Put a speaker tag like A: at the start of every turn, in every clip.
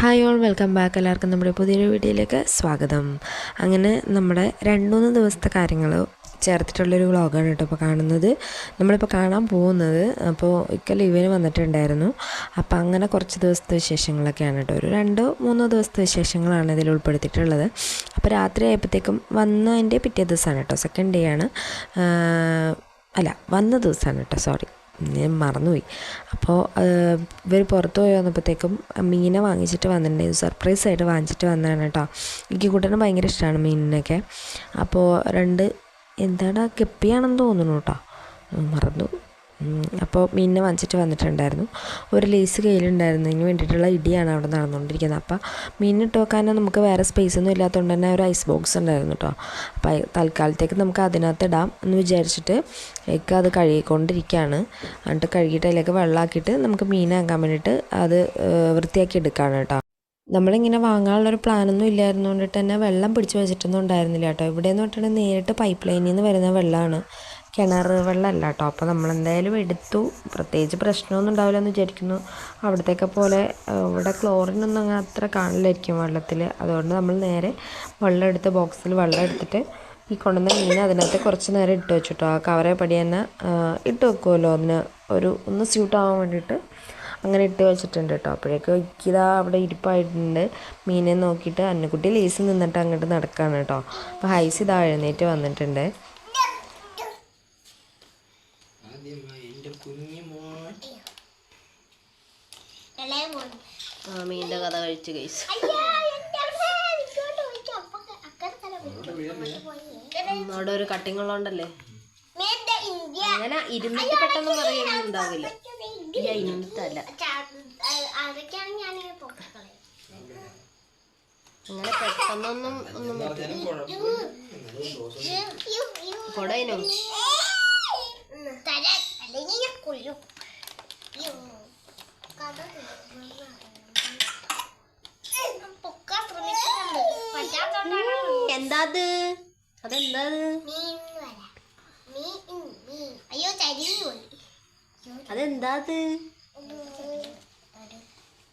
A: Hi all welcome back എല്ലാവർക്കും നമ്മുടെ പുതിയൊരു വീഡിയോയിലേക്ക് സ്വാഗതം. അങ്ങനെ നമ്മുടെ രണ്ട് മൂന്ന് ദിവസത്തെ കാര്യങ്ങൾ ചേർത്തിട്ടുള്ളൊരു വ്ളോഗാണ് കേട്ടോ ഇപ്പോൾ കാണുന്നത്. നമ്മളിപ്പോൾ കാണാൻ പോകുന്നത് അപ്പോൾ ഇക്ക ലീവിന് വന്നിട്ടുണ്ടായിരുന്നു. അപ്പോൾ അങ്ങനെ കുറച്ച് ദിവസത്തെ വിശേഷങ്ങളൊക്കെയാണ് കേട്ടോ. ഒരു രണ്ടോ മൂന്നോ ദിവസത്തെ വിശേഷങ്ങളാണ് ഇതിൽ ഉൾപ്പെടുത്തിയിട്ടുള്ളത്. അപ്പോൾ രാത്രി ആയപ്പോഴത്തേക്കും വന്നതിന്റെ പിറ്റേ ദിവസമാണ് കേട്ടോ. സെക്കൻഡ് ഡേ ആണ്. അല്ല വന്ന ദിവസമാണ് കേട്ടോ. സോറി ഞാൻ മറന്നുപോയി. അപ്പോൾ ഇവർ പുറത്ത് പോയി വന്നപ്പോഴത്തേക്കും മീനെ വാങ്ങിച്ചിട്ട് വന്നിട്ടുണ്ടായിരുന്നു. സർപ്രൈസ് ആയിട്ട് വാങ്ങിച്ചിട്ട് വന്നതാണ് കേട്ടോ. എനിക്ക് കൂട്ടന് ഭയങ്കര ഇഷ്ടമാണ് മീനിനൊക്കെ. അപ്പോൾ രണ്ട് എന്താണ് കെപ്പിയാണെന്ന് തോന്നുന്നു കേട്ടോ. മറന്നു. അപ്പോൾ മീനിനെ വാങ്ങിച്ചിട്ട് വന്നിട്ടുണ്ടായിരുന്നു. ഒരു ലേസ് കയ്യിലുണ്ടായിരുന്നു. ഇതിന് വേണ്ടിയിട്ടുള്ള ഇടിയാണ് അവിടെ നടന്നുകൊണ്ടിരിക്കുന്നത്. അപ്പോൾ മീനിട്ട് വെക്കാൻ നമുക്ക് വേറെ സ്പേസ് ഒന്നും ഇല്ലാത്തതുകൊണ്ട് തന്നെ ഒരു ഐസ് ബോക്സ് ഉണ്ടായിരുന്നു കേട്ടോ അപ്പോൾ തൽക്കാലത്തേക്ക് നമുക്ക് അതിനകത്ത് ഇടാം എന്ന് വിചാരിച്ചിട്ട് എനിക്ക് അത് കഴുകിക്കൊണ്ടിരിക്കുകയാണ് എന്നിട്ട് കഴുകിയിട്ട് അതിലേക്ക് വെള്ളമാക്കിയിട്ട് നമുക്ക് മീനാക്കാൻ വേണ്ടിയിട്ട് അത് വൃത്തിയാക്കി എടുക്കുകയാണ് കേട്ടോ നമ്മളിങ്ങനെ വാങ്ങാനുള്ളൊരു പ്ലാനൊന്നും ഇല്ലായിരുന്നു കൊണ്ടിട്ട് തന്നെ വെള്ളം പിടിച്ച് വെച്ചിട്ടൊന്നും ഉണ്ടായിരുന്നില്ല കേട്ടോ ഇവിടെ എന്ന് പറഞ്ഞിട്ടുണ്ടെങ്കിൽ നേരിട്ട് പൈപ്പ് ലൈനിൽ നിന്ന് വരുന്ന വെള്ളമാണ്. കിണർ വെള്ളമല്ല കേട്ടോ അപ്പോൾ നമ്മളെന്തായാലും എടുത്തു. പ്രത്യേകിച്ച് പ്രശ്നമൊന്നും ഉണ്ടാവില്ല എന്ന് വിചാരിക്കുന്നു. അവിടത്തേക്കെ പോലെ ഇവിടെ ക്ലോറിനൊന്നും അങ്ങനെ അത്ര കാണില്ലായിരിക്കും വെള്ളത്തിൽ അതുകൊണ്ട് നമ്മൾ നേരെ വെള്ളം എടുത്ത് ബോക്സിൽ വെള്ളം എടുത്തിട്ട് ഈ കൊണ്ടുവന്ന മീൻ അതിനകത്ത് കുറച്ച് നേരം ഇട്ട് വെച്ചിട്ടോ. ആ കവറെ പടി തന്നെ ഇട്ട് വെക്കുമല്ലോ അതിന്. ഒരു ഒന്ന് സ്യൂട്ട് ആവാൻ വേണ്ടിയിട്ട് അങ്ങനെ ഇട്ട് വെച്ചിട്ടുണ്ട് കേട്ടോ അപ്പോഴേക്കും ഇക്കിതാ അവിടെ ഇരിപ്പായിട്ടുണ്ട്. മീനെ നോക്കിയിട്ട് അന്നക്കുട്ടി ലേസ് നിന്നിട്ട് അങ്ങോട്ട് നടക്കുകയാണ് കേട്ടോ അപ്പോൾ ഹൈസ് ഇതാ എഴുന്നേറ്റ് വന്നിട്ടുണ്ട്.
B: ആ മീനിന്റെ കഥ കഴിച്ച് കഴിച്ചു അവിടെ ഒരു കട്ടിങ് ഉള്ളതുകൊണ്ടല്ലേ അങ്ങനെ ഇരുന്നിട്ട് പെട്ടെന്ന് പറയുന്നത് ഉണ്ടാവില്ല. ഇല്ല ഇരുന്നിട്ടല്ല. അങ്ങനെ പെട്ടെന്നൊന്നും ഒന്നും കൊടയിനോ?
C: അല്ലെങ്കിൽ ഞാൻ കൊല്ലും. കഥ ശ്രമിക്കുന്നുണ്ട് അതെന്താത്? അയ്യോ ചരിഞ്ഞു പോയി.
B: അതെന്താ അത്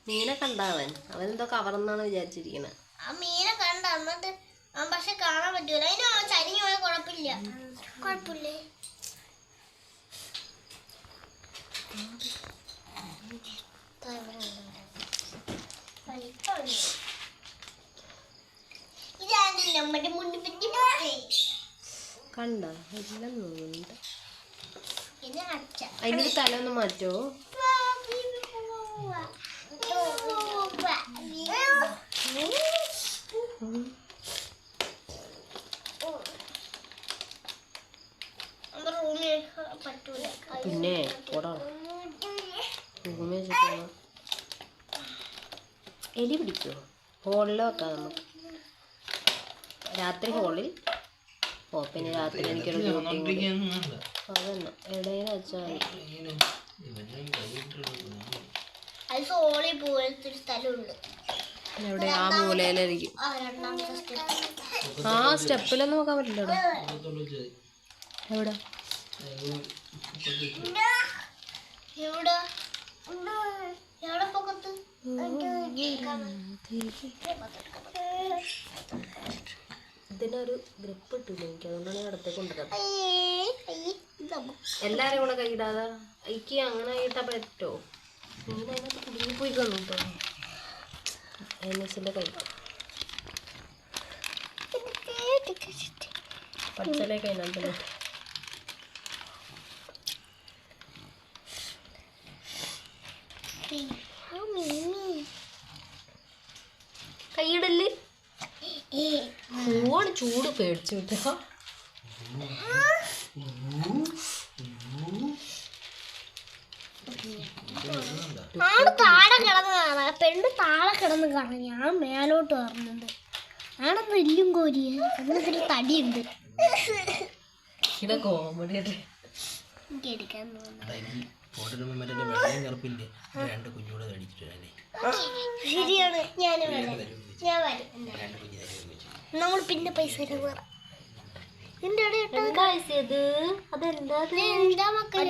B: മീനെ കണ്ടാവൻ അവൻ. എന്തോ കവർന്നാണ് വിചാരിച്ചിരിക്കുന്നത്
C: ആ മീനെ കണ്ട എന്നിട്ട് ആ പക്ഷെ കാണാൻ പറ്റൂല. അതിന് ആ ചരിഞ്ഞു പോയ കുഴപ്പമില്ല. കുഴപ്പമില്ലേ. പറ്റി
B: കണ്ട? എല്ലാം
C: അച്ഛ
B: അതിന്റെ തല ഒന്ന് മാറ്റോ? പിന്നെ എലി പിടിക്കുമോ ഹോളിൽ വെക്കാം നമുക്ക്. രാത്രി ഹോളിൽ ഓ പിന്നെ രാത്രി എനിക്കൊരു അതന്നെ എവിടെയും വെച്ചാൽ എവിടെ ആ മൂലയിലായിരിക്കും
C: ആ
B: സ്റ്റെപ്പിലൊന്നും നോക്കാൻ പറ്റില്ലടാ എവിടെ
C: എവിടെ
B: ഇതിനൊരു ഗ്രിപ്പ് ഇട്ടില്ല എനിക്ക് അതുകൊണ്ടാണ് ഞാൻ അടുത്തേക്ക്
C: ഇതാ.
B: എല്ലാരും കൂടെ കൈയിടാതെ. എനിക്ക് അങ്ങനെ കൈയിട്ടാ പറ്റോ? ഇങ്ങനെ അതിനകത്ത് കുടുങ്ങി പോയി കാണും കേട്ടോ. എൻഎസിന്റെ കൈ.
C: ആ മീമി.
B: കൈയിടല്ലേ? ചൂട് പേടിച്ചു കേട്ടോ
C: ആൾ താഴെ കിടന്ന് കാണാ പെണ്ണ് താഴെ കിടന്ന് കാണാം. ഞാൻ മേലോട്ട് പറഞ്ഞത്. ആടെ വലിയ കോരിയ അതിനൊരു തടി തടിയുണ്ട്.
B: കോമഡി ആയിട്ട്.
C: എനിക്ക് എടുക്കാൻ തോന്നുന്നു. ശരിയാണ്. ഞാൻ വരാം. ഞാൻ വരും. നമ്മൾ പിന്നെ പൈസ
B: ഇത്? അതെന്താ
C: എന്താ മക്കൾ?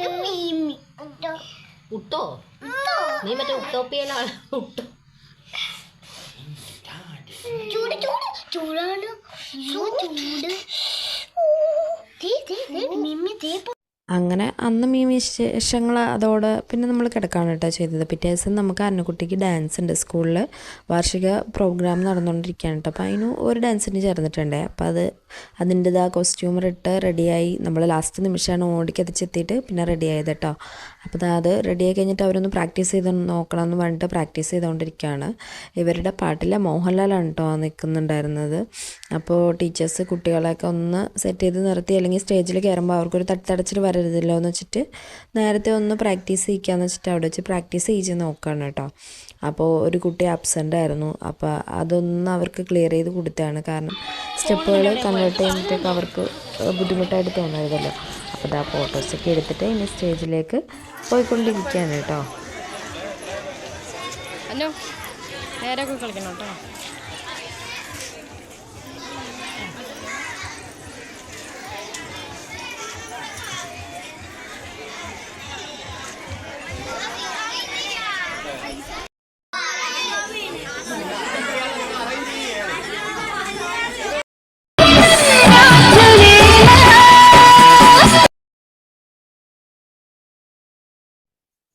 B: ഉട്ടോ. നീ മറ്റേ ഉട്ടോപ്പിയയിലാണ് ഉട്ടോ.
C: ചൂട് ചൂട്. ചൂടാണ്. ചൂട് മിമ്മി
A: അങ്ങനെ അന്ന് ഈ വിശേഷങ്ങൾ അതോടെ പിന്നെ നമ്മൾ കിടക്കാണ് കേട്ടോ ചെയ്തത്. പിറ്റേ ദിവസം നമുക്ക് അന്നക്കുട്ടിക്ക് ഡാൻസ് ഉണ്ട് സ്കൂളിൽ വാർഷിക പ്രോഗ്രാം നടന്നുകൊണ്ടിരിക്കുകയാണ് കേട്ടോ. അപ്പോൾ അതിന് ഒരു ഡാൻസിന് ചേർന്നിട്ടുണ്ട്. അപ്പോൾ അത് അതിന്റെത് ആ കോസ്റ്റ്യൂമർ ഇട്ട് റെഡിയായി നമ്മൾ ലാസ്റ്റ് നിമിഷമാണ് ഓടിക്കതിച്ചെത്തിയിട്ട് പിന്നെ റെഡി ആയത് കേട്ടോ അപ്പോൾ അത് റെഡിയായി കഴിഞ്ഞിട്ട് അവരൊന്ന് പ്രാക്ടീസ് ചെയ്ത് നോക്കണം എന്ന് പറഞ്ഞിട്ട് പ്രാക്ടീസ് ചെയ്തുകൊണ്ടിരിക്കുകയാണ് ഇവരുടെ പാട്ടിലെ മോഹൻലാലാണ് കേട്ടോ നിൽക്കുന്നുണ്ടായിരുന്നത് അപ്പോൾ ടീച്ചേഴ്സ് കുട്ടികളെയൊക്കെ ഒന്ന് സെറ്റ് ചെയ്ത് നിർത്തി അല്ലെങ്കിൽ സ്റ്റേജിൽ കയറുമ്പോൾ അവർക്കൊരു തട്ടടച്ചിൽ വരരുതല്ലോ എന്ന് വെച്ചിട്ട് നേരത്തെ ഒന്ന് പ്രാക്ടീസ് ചെയ്യിക്കാന്ന് വെച്ചിട്ട് അവിടെ വെച്ച് പ്രാക്ടീസ് ചെയ്ത് നോക്കുകയാണ് കേട്ടോ അപ്പോൾ ഒരു കുട്ടി അബ്സെന്റ് ആയിരുന്നു. അപ്പോൾ അതൊന്ന് അവർക്ക് ക്ലിയർ ചെയ്ത് കൊടുത്തതാണ്. കാരണം സ്റ്റെപ്പുകൾ കൺവേർട്ട് ചെയ്യുമ്പോഴത്തേക്ക് അവർക്ക് ബുദ്ധിമുട്ടായിട്ട് തോന്നരുതല്ലോ. അപ്പോൾ ഇതാ ഫോട്ടോസൊക്കെ എടുത്തിട്ട് ഇനി സ്റ്റേജിലേക്ക് പോയിക്കൊണ്ടിരിക്കുകയാണ് കേട്ടോ.
B: ഹലോ കളിക്കണം കേട്ടോ.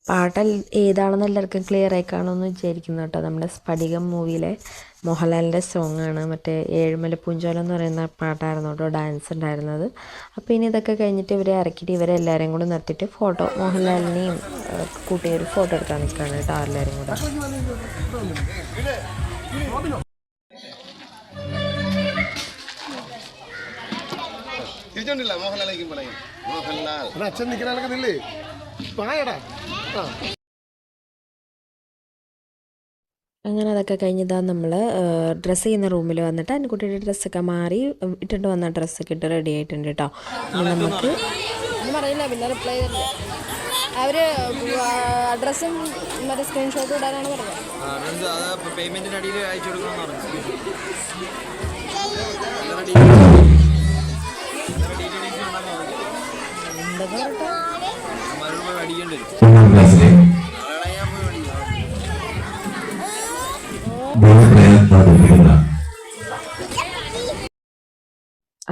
A: പാട്ട് ഏതാണെന്ന് എല്ലാവർക്കും ക്ലിയർ ആയി കാണുമെന്ന് വിചാരിക്കുന്നു കേട്ടോ. നമ്മുടെ സ്ഫടികം മൂവിയിലെ മോഹൻലാലിന്റെ സോങ് ആണ്. മറ്റേ ഏഴുമല പൂഞ്ചോലം എന്ന് പറയുന്ന പാട്ടായിരുന്നു കേട്ടോ ഡാൻസ് ഉണ്ടായിരുന്നത്. അപ്പോൾ ഇനി ഇതൊക്കെ കഴിഞ്ഞിട്ട് ഇവരെ ഇറക്കിയിട്ട് ഇവരെ എല്ലാവരെയും കൂടെ നിർത്തിയിട്ട് ഫോട്ടോ മോഹൻലാലിനെയും കൂട്ടി ഒരു ഫോട്ടോ എടുക്കാൻ നിൽക്കുകയാണ് കേട്ടോ എല്ലാവരും കൂടെ.
D: തിരിച്ചോണ്ടില്ല മോഹൻലാലേക്കും പറയും മോഹൻലാൽ.
E: അച്ഛൻ പായടാ ആ.
A: അങ്ങനെ അതൊക്കെ കഴിഞ്ഞതാ നമ്മൾ ഡ്രസ്സ് ചെയ്യുന്ന റൂമിൽ വന്നിട്ട് അൻകുട്ടിയുടെ ഡ്രസ്സൊക്കെ മാറി ഇട്ടിട്ട് വന്ന ഡ്രസ്സൊക്കെ ഇട്ട് റെഡി ആയിട്ടുണ്ട് കേട്ടോ ഇനി നമുക്ക്
B: പറയില്ല പിന്നെ റിപ്ലൈ ചെയ്തില്ല അവർ അഡ്രസ്സും മറ്റേ സ്ക്രീൻഷോട്ടും ഇടാനാണ് പറഞ്ഞത്.
F: പേയ്മെന്റിന് അടിയിൽ അയച്ചു കൊടുക്കണം പറഞ്ഞു. പോയി അടിക്കേണ്ടി വരും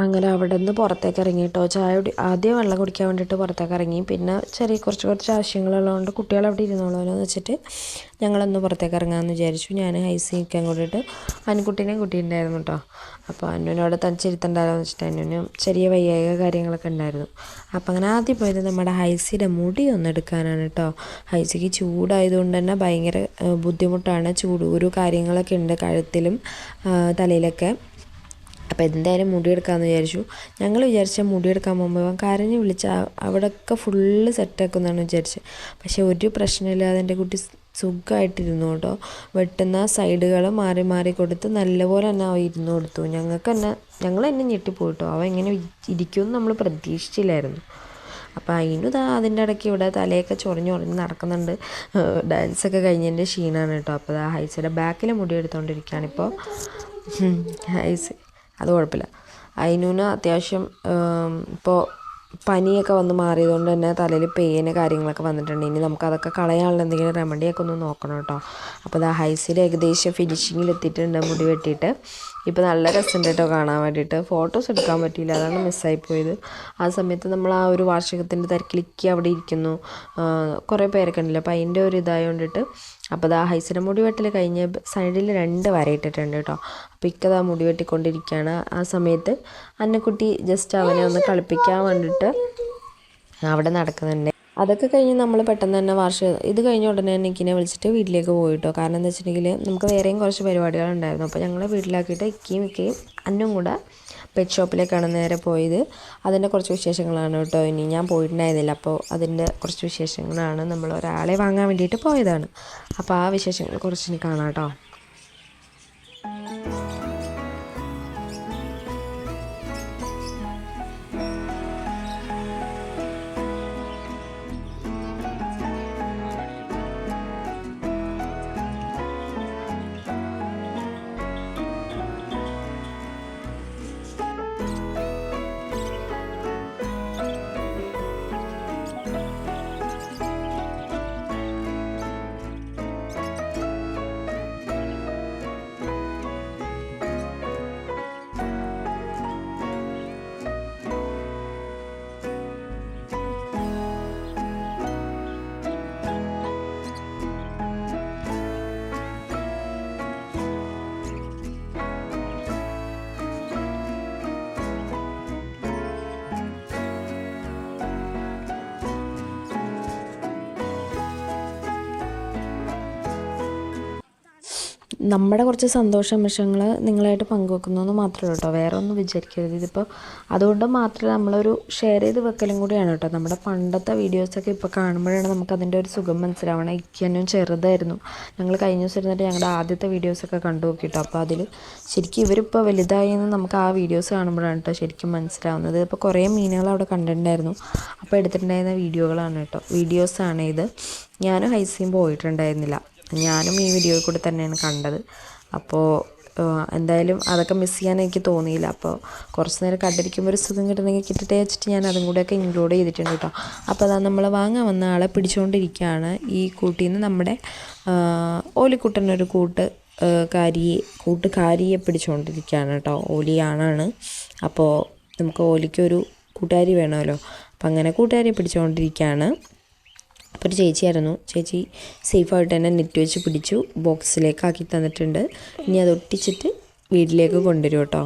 A: അങ്ങനെ അവിടെ നിന്ന് പുറത്തേക്ക് ഇറങ്ങി കേട്ടോ. ചായ കുടി ആദ്യം വെള്ളം കുടിക്കാൻ വേണ്ടിയിട്ട് പുറത്തേക്ക് ഇറങ്ങി. പിന്നെ ചെറിയ കുറച്ച് കുറച്ച് ആവശ്യങ്ങളുള്ളതുകൊണ്ട് കുട്ടികൾ അവിടെ ഇരുന്നോളൂ എന്ന് വെച്ചിട്ട് ഞങ്ങളൊന്ന് പുറത്തേക്ക് ഇറങ്ങാമെന്ന് വിചാരിച്ചു. ഞാൻ ഐസ് നിൽക്കാൻ കൂടിയിട്ട് അനുക്കുട്ടീനെയും കുട്ടിയുണ്ടായിരുന്നു കേട്ടോ. അപ്പോൾ അന്നൂനോടെ തന്നെ എന്ന് വെച്ചിട്ട് അന്നുവിന് ചെറിയ വയ്യായിക കാര്യങ്ങളൊക്കെ ഉണ്ടായിരുന്നു. അപ്പോൾ അങ്ങനെ ആദ്യം പോയത് നമ്മുടെ ഹൈസിയുടെ മുടി ഒന്ന് എടുക്കാനാണ് കേട്ടോ. ഹൈസിക്ക് ചൂടായതുകൊണ്ട് തന്നെ ഭയങ്കര ബുദ്ധിമുട്ടാണ്. ചൂട് ഒരു കാര്യങ്ങളൊക്കെ ഉണ്ട് കഴുത്തിലും തലയിലൊക്കെ. അപ്പോൾ എന്തായാലും മുടിയെടുക്കാമെന്ന് വിചാരിച്ചു. ഞങ്ങൾ വിചാരിച്ച മുടിയെടുക്കാൻ പോകുമ്പോൾ കരഞ്ഞ് വിളിച്ച് അവിടെയൊക്കെ ഫുള്ള് സെറ്റാക്കുമെന്നാണ് വിചാരിച്ചത് പക്ഷേ ഒരു പ്രശ്നമില്ലാതെ എന്റെ കുട്ടി സുഖമായിട്ടിരുന്നു കേട്ടോ. വെട്ടുന്ന സൈഡുകൾ മാറി മാറി കൊടുത്ത് നല്ലപോലെ തന്നെ അവ ഇരുന്ന് കൊടുത്തു. ഞങ്ങൾക്ക് തന്നെ ഞങ്ങൾ തന്നെ ഞെട്ടിപ്പോയി കേട്ടോ. അവ ഇങ്ങനെ ഇരിക്കുമെന്ന് നമ്മൾ പ്രതീക്ഷിച്ചില്ലായിരുന്നു. അപ്പോൾ അതിനും ഇതാ അതിന്റെ ഇടയ്ക്ക് ഇവിടെ തലയൊക്കെ ചൊറിഞ്ഞ് ചൊറിഞ്ഞ് നടക്കുന്നുണ്ട്. ഡാൻസൊക്കെ കഴിഞ്ഞതിന്റെ ക്ഷീണമാണ് കേട്ടോ. അപ്പോൾ ഹൈസയുടെ ബാക്കിൽ മുടി എടുത്തുകൊണ്ടിരിക്കുകയാണ് ഇപ്പോൾ ഹൈസ് അത് കുഴപ്പമില്ല. അതിനൂന് അത്യാവശ്യം ഇപ്പോൾ പനിയൊക്കെ വന്ന് മാറിയതുകൊണ്ട് തന്നെ തലയിൽ പെയിന് കാര്യങ്ങളൊക്കെ വന്നിട്ടുണ്ട്. ഇനി നമുക്കതൊക്കെ കളയാനുള്ള എന്തെങ്കിലും റെമഡിയൊക്കെ ഒന്ന് നോക്കണം കേട്ടോ. അപ്പോൾ അത് ഹൈസിൽ ഏകദേശം ഫിനിഷിങ്ങിൽ എത്തിയിട്ടുണ്ട് മുടി വെട്ടിയിട്ട്. ഇപ്പോൾ നല്ല രസമുണ്ട് കേട്ടോ കാണാൻ വേണ്ടിയിട്ട് ഫോട്ടോസ് എടുക്കാൻ പറ്റിയില്ല അതാണ് മിസ്സായി പോയത്. ആ സമയത്ത് നമ്മൾ ആ ഒരു വാർഷികത്തിന്റെ തിരക്കിലേക്ക് അവിടെ ഇരിക്കുന്നു. കുറേ പേരൊക്കെ ഉണ്ടല്ലോ. അപ്പോൾ അതിന്റെ ഒരു ഇതായതുകൊണ്ടിട്ട് അപ്പോൾ ആ ഹൈസിന്റെ മുടി വെട്ടൽ കഴിഞ്ഞ് സൈഡിൽ രണ്ട് വരയിട്ടിട്ടുണ്ട് കേട്ടോ. അപ്പോൾ ഇക്കതാ മുടി വെട്ടിക്കൊണ്ടിരിക്കുകയാണ് ആ സമയത്ത് അന്നക്കുട്ടി ജസ്റ്റ് അവനെ ഒന്ന് കളിപ്പിക്കാൻ വേണ്ടിയിട്ട് അവിടെ നടക്കുന്നുണ്ട്. അതൊക്കെ കഴിഞ്ഞ് നമ്മൾ പെട്ടെന്ന് തന്നെ വാർഷിക ഇത് കഴിഞ്ഞ ഉടനെ തന്നെ ഇക്കിനെ വിളിച്ചിട്ട് വീട്ടിലേക്ക് പോയിട്ടോ. കാരണം എന്താ വെച്ചിട്ടുണ്ടെങ്കിൽ നമുക്ക് വേറെയും കുറച്ച് പരിപാടികളുണ്ടായിരുന്നു അപ്പോൾ ഞങ്ങളെ വീട്ടിലാക്കിയിട്ട് ഇക്കിയും ഇക്കയും അന്നും കൂടെ പെറ്റ് ഷോപ്പിലേക്കാണ് നേരെ പോയത്. അതിന്റെ കുറച്ച് വിശേഷങ്ങളാണ് കേട്ടോ. ഇനി ഞാൻ പോയിട്ടുണ്ടായിരുന്നില്ല. അപ്പോൾ അതിന്റെ കുറച്ച് വിശേഷങ്ങളാണ് നമ്മൾ ഒരാളെ വാങ്ങാൻ വേണ്ടിയിട്ട് പോയതാണ്. അപ്പോൾ ആ വിശേഷങ്ങൾ കുറച്ച് ഇനി കാണാം കേട്ടോ. നമ്മുടെ കുറച്ച് സന്തോഷ നിമിഷങ്ങൾ നിങ്ങളായിട്ട് പങ്കുവെക്കുന്നു എന്ന് മാത്രമേ കേട്ടോ. വേറെ ഒന്നും വിചാരിക്കരുത്. ഇതിപ്പോൾ അതുകൊണ്ട് മാത്രമേ നമ്മളൊരു ഷെയർ ചെയ്ത് വെക്കലും കൂടിയാണ് കേട്ടോ. നമ്മുടെ പണ്ടത്തെ വീഡിയോസൊക്കെ ഇപ്പോൾ കാണുമ്പോഴാണ് നമുക്ക് അതിന്റെ ഒരു സുഖം മനസ്സിലാവണം ഇക്കാനും ചെറുതായിരുന്നു. ഞങ്ങൾ കഴിഞ്ഞ ദിവസം ഇരുന്നിട്ട് ഞങ്ങളുടെ ആദ്യത്തെ വീഡിയോസൊക്കെ കണ്ടു നോക്കിയിട്ടോ. അപ്പോൾ അതിൽ ശരിക്കും ഇവരിപ്പോൾ വലുതായി എന്ന് നമുക്ക് ആ വീഡിയോസ് കാണുമ്പോഴാണ് കേട്ടോ ശരിക്കും മനസ്സിലാവുന്നത്. ഇപ്പോൾ കുറേ മീനുകൾ അവിടെ കണ്ടിട്ടുണ്ടായിരുന്നു. അപ്പോൾ എടുത്തിട്ടുണ്ടായിരുന്ന വീഡിയോകളാണ് കേട്ടോ. വീഡിയോസാണ് ഇത്. ഞാനും ഹൈസിയും പോയിട്ടുണ്ടായിരുന്നില്ല. ഞാനും ഈ വീഡിയോയിൽ കൂടെ തന്നെയാണ് കണ്ടത്. അപ്പോൾ എന്തായാലും അതൊക്കെ മിസ് ചെയ്യാൻ എനിക്ക് തോന്നിയില്ല. അപ്പോൾ കുറച്ച് നേരം കണ്ടിരിക്കുമ്പോൾ ഒരു സുഖം കിട്ടണമെങ്കിൽ കിട്ടട്ടെ വെച്ചിട്ട് ഞാൻ അതും കൂടെയൊക്കെ ഇൻക്ലൂഡ് ചെയ്തിട്ടുണ്ട് കേട്ടോ. അപ്പോൾ അതാ നമ്മൾ വാങ്ങാൻ വന്ന ആളെ പിടിച്ചുകൊണ്ടിരിക്കുകയാണ് ഈ കൂട്ടിൽ നിന്ന് നമ്മുടെ ഓലിക്കുട്ടനൊരു കൂട്ട് കാരിയെ കൂട്ടുകാരിയെ പിടിച്ചുകൊണ്ടിരിക്കുകയാണ് കേട്ടോ. ഓലിയാണാണ്. അപ്പോൾ നമുക്ക് ഓലിക്കൊരു കൂട്ടുകാരി വേണമല്ലോ. അപ്പം അങ്ങനെ കൂട്ടുകാരിയെ പിടിച്ചുകൊണ്ടിരിക്കുകയാണ് അപ്പോൾ ഒരു ചേച്ചിയായിരുന്നു ചേച്ചി സേഫായിട്ട് തന്നെ നെറ്റ് വെച്ച് പിടിച്ചു ബോക്സിലേക്കാക്കി തന്നിട്ടുണ്ട്. ഇനി അത് ഒട്ടിച്ചിട്ട് വീട്ടിലേക്ക് കൊണ്ടുവരും കേട്ടോ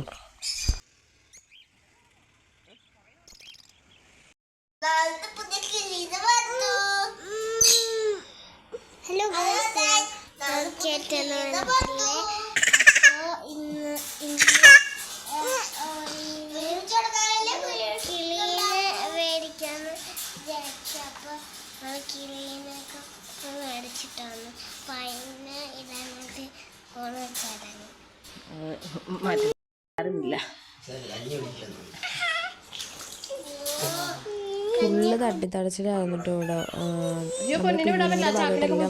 A: ഫുള്ള് തട്ടി തടച്ചിട്ടായിരുന്നു ഇവിടെ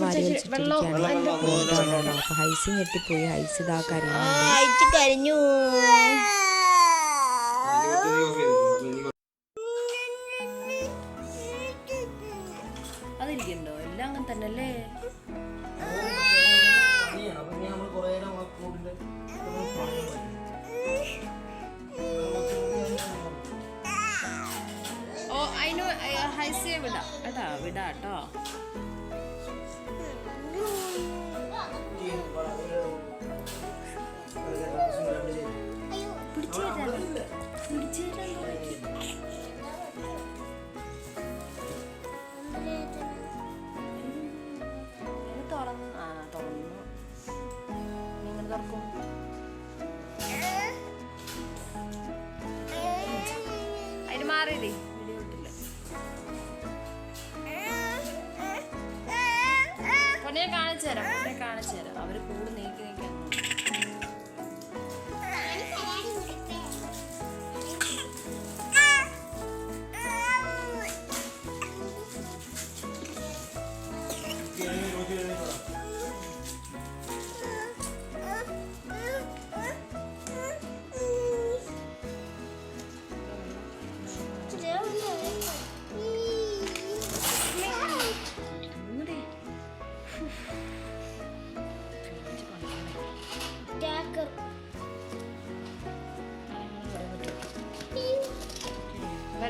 A: വാരി ഹൈസി ഞെട്ടിപ്പോയി. ഹൈസ് ഇതാ
C: കരിഞ്ഞു.
A: അതിരിക്കണ്ടോ എല്ലാം അങ്ങനെ തന്നെ അല്ലേ
G: കേട്ടാ വിടാ കേട്ടോ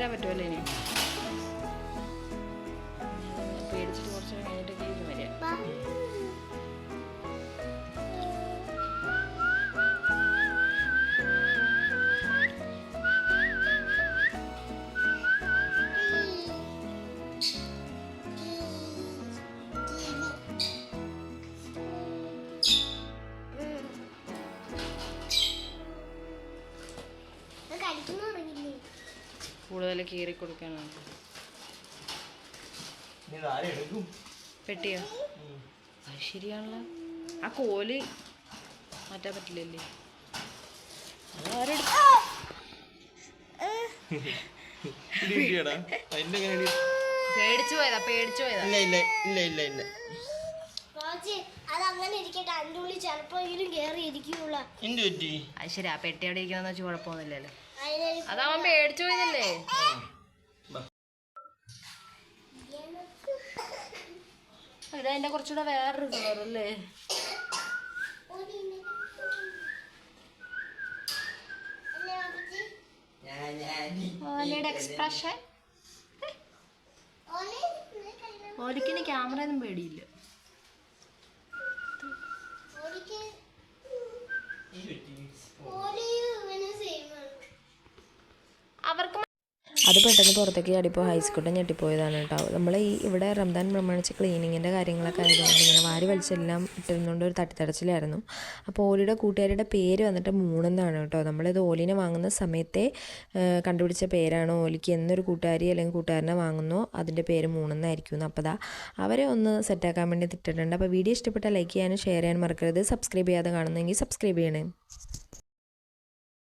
G: വരാൻ പറ്റുമല്ലോ ഇനി? കൂടുതൽ കീറി കൊടുക്കാനാണ്. പെട്ടിയോ? അത് ശരിയാണല്ലോ. ആ കോൽ മാറ്റാൻ പറ്റില്ലല്ലേ? പേടിച്ചു പോയതാ പേടിച്ചു പോയതാ.
F: ഇല്ല ഇല്ല ഇല്ല ഇല്ല ഇല്ല.
C: റോജി അത് അങ്ങനെ ഇരിക്കട്ടെ. അതിന്റെ ഉള്ളിൽ ചിലപ്പോഴെങ്കിലും കയറി ഇരിക്കുള്ള
F: എന്ത് പറ്റി?
G: അത് ശരി ആ പെട്ടി അവിടെ ഇരിക്കുന്ന വെച്ച് കുഴപ്പമൊന്നുമില്ലല്ലോ. അതാവൻ പേടിച്ചു പോയതല്ലേ ഇതതിന്റെ കുറച്ചുകൂടെ വേറൊരു കളർ അല്ലേ? ഓലയുടെ എക്സ്പ്രഷൻ. ഓലിക്കിന് ക്യാമറ ഒന്നും പേടിയില്ല
C: ഓലിക്ക് ഓലിയും ഇവനും same ആണ്.
G: അവർക്ക്
A: അത് പെട്ടെന്ന് പുറത്തേക്ക് ചാടിപ്പോൾ ഹൈസ്കൂട്ടം ഞെട്ടിപ്പോയതാണ് കേട്ടോ. നമ്മൾ ഈ ഇവിടെ റംദാൻ പ്രമാണിച്ച് ക്ലീനിങ്ങിന്റെ കാര്യങ്ങളൊക്കെ ആയതുകൊണ്ട് ഇങ്ങനെ വാരി വലിച്ചെല്ലാം ഇട്ടിരുന്നുകൊണ്ട് ഒരു തട്ടിത്തടച്ചിലായിരുന്നു. അപ്പോൾ ഓലിയുടെ കൂട്ടുകാരിയുടെ പേര് വന്നിട്ട് മൂണെന്നാണ് കേട്ടോ. നമ്മളിത് ഓലിനെ വാങ്ങുന്ന സമയത്തെ കണ്ടുപിടിച്ച പേരാണ് ഓലിക്ക് എന്നൊരു കൂട്ടുകാരി അല്ലെങ്കിൽ കൂട്ടുകാരനെ വാങ്ങുന്നോ. അതിന്റെ പേര് മൂണെന്നായിരിക്കും എന്ന് അപ്പോൾ അവരെ ഒന്ന് സെറ്റാക്കാൻ വേണ്ടി തിട്ടിട്ടുണ്ട്. അപ്പോൾ വീഡിയോ ഇഷ്ടപ്പെട്ടാൽ ലൈക്ക് ചെയ്യാനും ഷെയർ ചെയ്യാനും മറക്കരുത്. സബ്സ്ക്രൈബ് ചെയ്യാതെ കാണുന്നെങ്കിൽ സബ്സ്ക്രൈബ് ചെയ്യണേ.